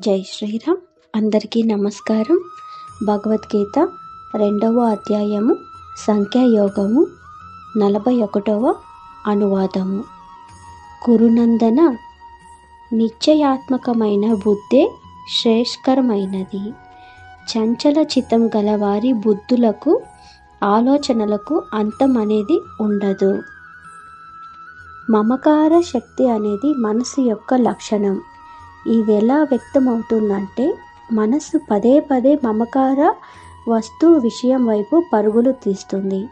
జై శ్రీరామ్. అందరికీ నమస్కారం. భగవద్గీత రెండవ అధ్యాయము సంఖ్యాయోగము నలభై ఒకటవ అనువాదము. కురునందన నిశ్చయాత్మకమైన బుద్ధే శ్రేష్కరమైనది చంచల చిత్తం గలవారి బుద్ధులకు ఆలోచనలకు అంతం అనేది ఉండదు. మమకార శక్తి అనేది మనసు యొక్క లక్షణం. ఇది ఎలా వ్యక్తమవుతుందంటే మనసు పదే పదే మమకార వస్తువు విషయం వైపు పరుగులు తీస్తుంది.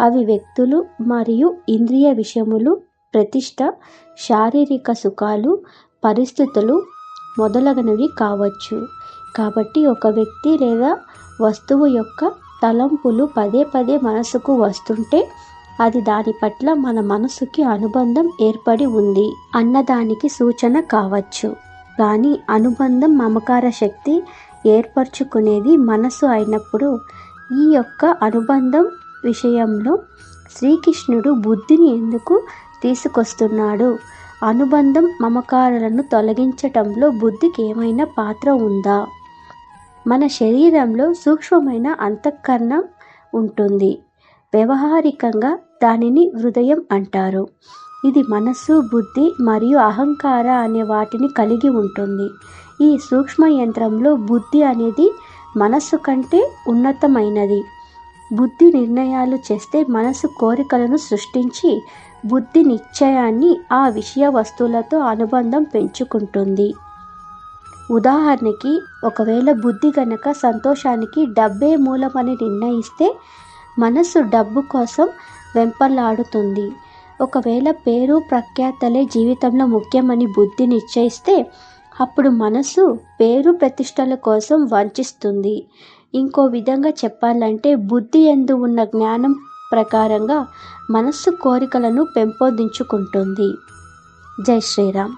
అవి వ్యక్తులు మరియు ఇంద్రియ విషయములు ప్రతిష్ట శారీరక సుఖాలు పరిస్థితులు మొదలగునవి కావచ్చు. కాబట్టి ఒక వ్యక్తి లేదా వస్తువు యొక్క తలంపులు పదే పదే మనసుకు వస్తుంటే అది దాని పట్ల మన మనసుకి అనుబంధం ఏర్పడి ఉంది అన్నదానికి సూచన కావచ్చు. కానీ అనుబంధం మమకార శక్తి ఏర్పరచుకునేది మనసు అయినప్పుడు ఈ యొక్క అనుబంధం విషయంలో శ్రీకృష్ణుడు బుద్ధిని ఎందుకు తీసుకొస్తున్నాడు? అనుబంధం మమకారాలను తొలగించటంలో బుద్ధికి ఏమైనా పాత్ర ఉందా? మన శరీరంలో సూక్ష్మమైన అంతఃకరణం ఉంటుంది. వ్యవహారికంగా దానిని హృదయం అంటారు. ఇది మనస్సు బుద్ధి మరియు అహంకార అనే వాటిని కలిగి ఉంటుంది. ఈ సూక్ష్మ యంత్రంలో బుద్ధి అనేది మనస్సు కంటే ఉన్నతమైనది. బుద్ధి నిర్ణయాలు చేస్తే మనసు కోరికలను సృష్టించి బుద్ధి నిశ్చయాన్ని ఆ విషయ వస్తువులతో అనుబంధం పెంచుకుంటుంది. ఉదాహరణకి ఒకవేళ బుద్ధి గనక సంతోషానికి డబ్బే మూలమని నిర్ణయిస్తే మనసు డబ్బు కోసం వెంపలాడుతుంది ఒకవేళ పేరు ప్రఖ్యాతలే జీవితంలో ముఖ్యమని బుద్ధి నిశ్చయిస్తే అప్పుడు మనసు పేరు ప్రతిష్టల కోసం వంచిస్తుంది. ఇంకో విధంగా చెప్పాలంటే బుద్ధి ఎందు ఉన్న జ్ఞానం ప్రకారంగా మనస్సు కోరికలను పెంపొందించుకుంటుంది. జై శ్రీరామ్.